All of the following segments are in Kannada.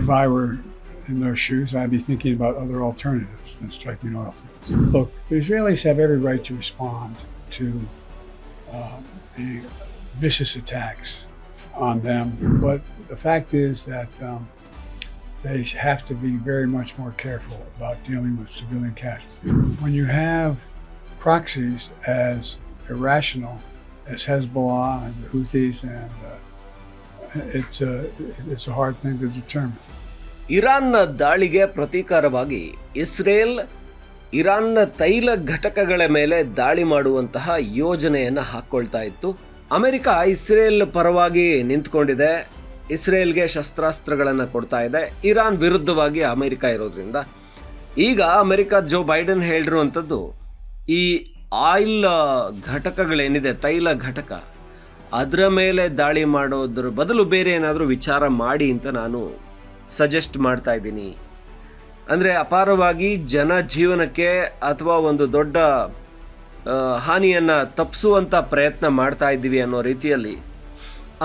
if I were in their shoes, I'd be thinking about other alternatives than striking oil fields. Look, the Israelis have every right to respond to uh, the vicious attacks on them, but the fact is that um, they have to be very much more careful about dealing with civilian casualties. When you have proxies as irrational as Hezbollah and the Houthis, and uh, it's a it's a hard thing to determine. ಇರಾನ್ನ ದಾಳಿಗೆ ಪ್ರತೀಕಾರವಾಗಿ ಇಸ್ರೇಲ್ ಇರಾನ್ನ ತೈಲ ಘಟಕಗಳ ಮೇಲೆ ದಾಳಿ ಮಾಡುವಂತಹ ಯೋಜನೆಯನ್ನು ಹಾಕ್ಕೊಳ್ತಾ ಇತ್ತು. ಅಮೆರಿಕ ಇಸ್ರೇಲ್ ಪರವಾಗಿ ನಿಂತ್ಕೊಂಡಿದೆ. ಇಸ್ರೇಲ್ಗೆ ಶಸ್ತ್ರಾಸ್ತ್ರಗಳನ್ನು ಕೊಡ್ತಾ ಇದೆ. ಇರಾನ್ ವಿರುದ್ಧವಾಗಿ ಅಮೆರಿಕ ಇರೋದ್ರಿಂದ. ಈಗ ಅಮೆರಿಕ ಜೋ ಬೈಡನ್ ಹೇಳಿರುವಂಥದ್ದು ಈ ಆಯಿಲ್ ಘಟಕಗಳೇನಿದೆ, ತೈಲ ಘಟಕ ಅದರ ಮೇಲೆ ದಾಳಿ ಮಾಡೋದ್ರ ಬದಲು ಬೇರೆ ಏನಾದರೂ ವಿಚಾರ ಮಾಡಿ ಅಂತ ನಾನು ಸಜೆಸ್ಟ್ ಮಾಡ್ತಾ ಇದ್ದೀನಿ. ಅಂದರೆ ಅಪಾರವಾಗಿ ಜನ ಜೀವನಕ್ಕೆ ಅಥವಾ ಒಂದು ದೊಡ್ಡ ಹಾನಿಯನ್ನು ತಪ್ಪಿಸುವಂಥ ಪ್ರಯತ್ನ ಮಾಡ್ತಾ ಇದ್ದೀವಿ ಅನ್ನೋ ರೀತಿಯಲ್ಲಿ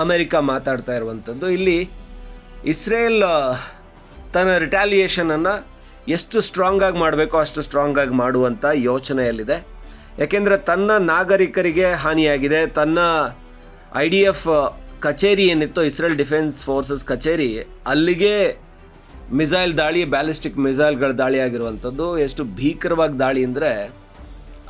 ಅಮೆರಿಕ ಮಾತಾಡ್ತಾ ಇರುವಂಥದ್ದು. ಇಲ್ಲಿ ಇಸ್ರೇಲ್ ತನ್ನ ರಿಟ್ಯಾಲಿಯೇಷನನ್ನು ಎಷ್ಟು ಸ್ಟ್ರಾಂಗ್ ಆಗಿ ಮಾಡಬೇಕೋ ಅಷ್ಟು ಸ್ಟ್ರಾಂಗ್ ಆಗಿ ಮಾಡುವಂಥ ಯೋಚನೆಯಲ್ಲಿದೆ. ಯಾಕೆಂದರೆ ತನ್ನ ನಾಗರಿಕರಿಗೆ ಹಾನಿಯಾಗಿದೆ, ತನ್ನ ಐ ಡಿ ಎಫ್ ಕಚೇರಿ ಏನಿತ್ತು ಇಸ್ರೇಲ್ ಡಿಫೆನ್ಸ್ ಫೋರ್ಸಸ್ ಕಚೇರಿ, ಅಲ್ಲಿಗೆ ಮಿಸೈಲ್ ದಾಳಿ, ಬ್ಯಾಲಿಸ್ಟಿಕ್ ಮಿಸೈಲ್ಗಳ ದಾಳಿ ಆಗಿರುವಂಥದ್ದು. ಎಷ್ಟು ಭೀಕರವಾಗಿ ದಾಳಿ ಅಂದರೆ,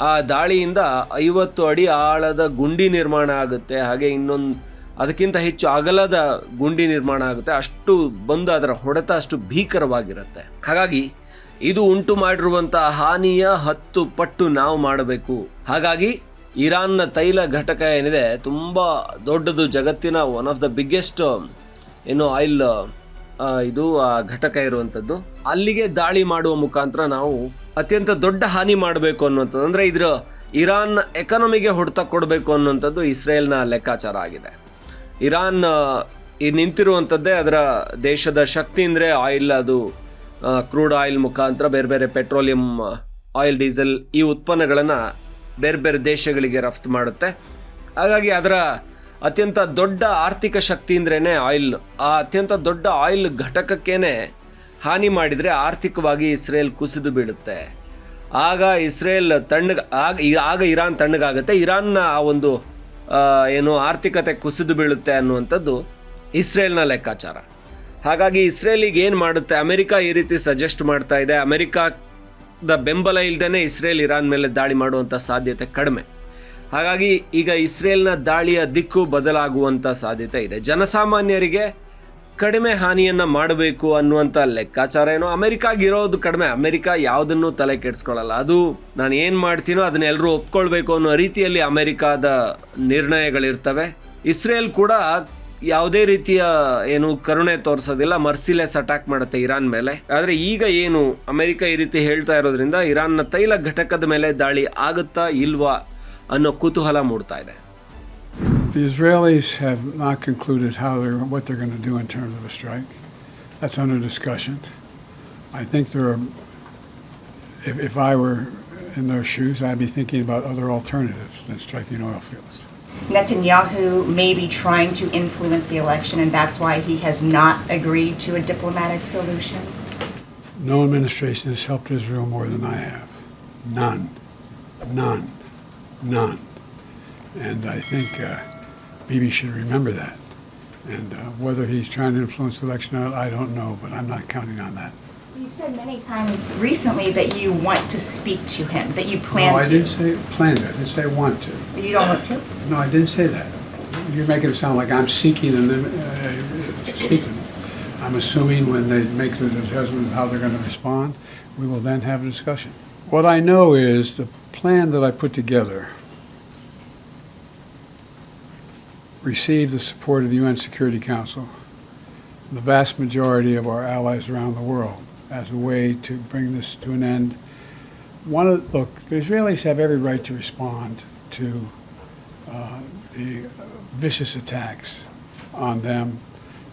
ಆ ದಾಳಿಯಿಂದ ಐವತ್ತು ಅಡಿ ಆಳದ ಗುಂಡಿ ನಿರ್ಮಾಣ ಆಗುತ್ತೆ. ಹಾಗೆ ಇನ್ನೊಂದು, ಅದಕ್ಕಿಂತ ಹೆಚ್ಚು ಅಗಲದ ಗುಂಡಿ ನಿರ್ಮಾಣ ಆಗುತ್ತೆ. ಅಷ್ಟು ಬಂದು ಅದರ ಹೊಡೆತ ಅಷ್ಟು ಭೀಕರವಾಗಿರುತ್ತೆ. ಹಾಗಾಗಿ, ಇದು ಉಂಟು ಮಾಡಿರುವಂಥ ಹಾನಿಯ ಹತ್ತು ಪಟ್ಟು ನಾವು ಮಾಡಬೇಕು. ಹಾಗಾಗಿ ಇರಾನ್ನ ತೈಲ ಘಟಕ ಏನಿದೆ, ತುಂಬ ದೊಡ್ಡದು, ಜಗತ್ತಿನ ಒನ್ ಆಫ್ ದ ಬಿಗ್ಗೆಸ್ಟ್ ಏನು ಆಯಿಲ್ ಇದು ಘಟಕ ಇರುವಂಥದ್ದು ಅಲ್ಲಿಗೆ ದಾಳಿ ಮಾಡುವ ಮುಖಾಂತರ ನಾವು ಅತ್ಯಂತ ದೊಡ್ಡ ಹಾನಿ ಮಾಡಬೇಕು ಅನ್ನುವಂಥದ್ದು. ಅಂದರೆ ಇದರ ಇರಾನ್ ಎಕಾನಮಿಗೆ ಹೊಡೆತ ಕೊಡಬೇಕು ಅನ್ನುವಂಥದ್ದು ಇಸ್ರೇಲ್ನ ಲೆಕ್ಕಾಚಾರ ಆಗಿದೆ. ಇರಾನ್ ಈ ನಿಂತಿರುವಂಥದ್ದೇ ಅದರ ದೇಶದ ಶಕ್ತಿ ಅಂದರೆ ಆಯಿಲ್ ಅದು ಕ್ರೂಡ್ ಆಯಿಲ್ ಮುಖಾಂತರ ಬೇರೆ ಬೇರೆ ಪೆಟ್ರೋಲಿಯಂ ಆಯಿಲ್ ಡೀಸೆಲ್ ಈ ಉತ್ಪನ್ನಗಳನ್ನು ಬೇರೆ ಬೇರೆ ದೇಶಗಳಿಗೆ ರಫ್ತು ಮಾಡುತ್ತೆ. ಹಾಗಾಗಿ ಅದರ ಅತ್ಯಂತ ದೊಡ್ಡ ಆರ್ಥಿಕ ಶಕ್ತಿ ಅಂದ್ರೇ ಆಯಿಲ್. ಆ ಅತ್ಯಂತ ದೊಡ್ಡ ಆಯಿಲ್ ಘಟಕಕ್ಕೇನೆ ಹಾನಿ ಮಾಡಿದರೆ ಆರ್ಥಿಕವಾಗಿ ಇಸ್ರೇಲ್ ಕುಸಿದು ಬೀಳುತ್ತೆ. ಆಗ ಇಸ್ರೇಲ್ ತಣ್ಣಗ, ಆಗ ಆಗ ಇರಾನ್ ತಣ್ಣಗಾಗುತ್ತೆ. ಇರಾನ್ನ ಆ ಒಂದು ಏನು ಆರ್ಥಿಕತೆ ಕುಸಿದು ಬೀಳುತ್ತೆ ಅನ್ನುವಂಥದ್ದು ಇಸ್ರೇಲ್ನ ಲೆಕ್ಕಾಚಾರ. ಹಾಗಾಗಿ ಇಸ್ರೇಲಿಗೆ ಏನು ಮಾಡುತ್ತೆ? ಅಮೆರಿಕ ಈ ರೀತಿ ಸಜೆಸ್ಟ್ ಮಾಡ್ತಾ ಇದೆ. ಅಮೆರಿಕದ ಬೆಂಬಲ ಇಲ್ಲದೇ ಇಸ್ರೇಲ್ ಇರಾನ್ ಮೇಲೆ ದಾಳಿ ಮಾಡುವಂಥ ಸಾಧ್ಯತೆ ಕಡಿಮೆ. ಹಾಗಾಗಿ ಈಗ ಇಸ್ರೇಲ್ನ ದಾಳಿಯ ದಿಕ್ಕು ಬದಲಾಗುವಂಥ ಸಾಧ್ಯತೆ ಇದೆ. ಜನಸಾಮಾನ್ಯರಿಗೆ ಕಡಿಮೆ ಹಾನಿಯನ್ನು ಮಾಡಬೇಕು ಅನ್ನುವಂಥ ಲೆಕ್ಕಾಚಾರ ಏನೋ? ಅಮೆರಿಕಾಗಿರೋದು ಕಡಿಮೆ. ಅಮೆರಿಕ ಯಾವುದನ್ನು ತಲೆ ಕೆಡಿಸ್ಕೊಳ್ಳಲ್ಲ. ಅದು ನಾನು ಏನು ಮಾಡ್ತೀನೋ ಅದನ್ನೆಲ್ಲರೂ ಒಪ್ಕೊಳ್ಬೇಕು ಅನ್ನೋ ರೀತಿಯಲ್ಲಿ ಅಮೆರಿಕಾದ ನಿರ್ಣಯಗಳಿರ್ತವೆ. ಇಸ್ರೇಲ್ ಕೂಡ ಯಾವುದೇ ರೀತಿಯ ಏನು ಕರುಣೆ ತೋರಿಸೋದಿಲ್ಲ ಮರ್ಸಿಲೆಸ್ ಅಟ್ಯಾಕ್ ಮಾಡುತ್ತೆ ಇರಾನ್ ಮೇಲೆ ಆದರೆ ಈಗ ಏನು ಅಮೆರಿಕ ಈ ರೀತಿ ಹೇಳ್ತಾ ಇರೋದ್ರಿಂದ ಇರಾನ್ನ ತೈಲ ಘಟಕದ ಮೇಲೆ ದಾಳಿ ಆಗುತ್ತಾ ಇಲ್ವಾ ಅನ್ನೋ ಕುತೂಹಲ ಮೂಡ್ತಾ ಇದೆ The Israelis have not concluded how they're, what they're going to do in terms of a strike. That's under discussion. I think there are, if, if I were in their shoes, I'd be thinking about other alternatives than striking oil fields. Netanyahu may be trying to influence the election, and that's why he has not agreed to a diplomatic solution. No administration has helped Israel more than I have. None. None. None. And I think uh, Bibi should remember that. And uh, whether he's trying to influence the election or not, I don't know, but I'm not counting on that. You've said many times recently that you want to speak to him, that you plan no, I to. didn't say plan to. I didn't say want to. You don't want to? No, I didn't say that. You're making it sound like I'm seeking and then uh, speaking. I'm assuming when they make the judgment of how they're going to respond, we will then have a discussion. What I know is the plan that I put together received the support of the UN Security Council, the vast majority of our allies around the world, as a way to bring this to an end. One of, look, the Israelis have every right to respond to uh, the vicious attacks on them,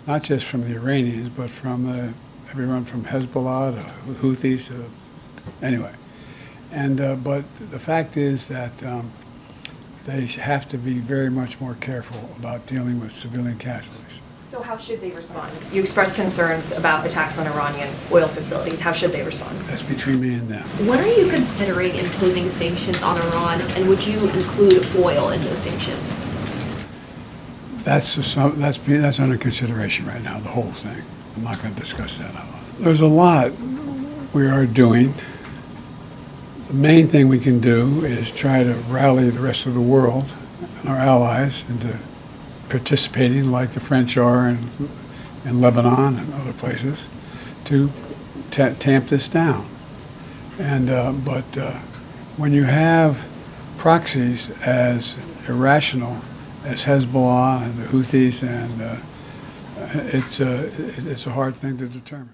not just from the Iranians, but from uh, everyone from Hezbollah to Houthis to anyway. And uh, but the fact is that um, they have to be very much more careful about dealing with civilian casualties. So how should they respond? You expressed concerns about attacks on Iranian oil facilities. How should they respond? That's between me and them. When are you considering imposing sanctions on Iran, and would you include oil in those sanctions? That's, a, that's, that's under consideration right now, the whole thing. I'm not going to discuss that. out loud. There's a lot we are doing. The main thing we can do is try to rally the rest of the world and our allies into participating like the French are in, in Lebanon and other places to ta- tamp this down. And, uh, but uh, when you have proxies as irrational as Hezbollah and the Houthis, and uh, it's, uh, it's a hard thing to determine.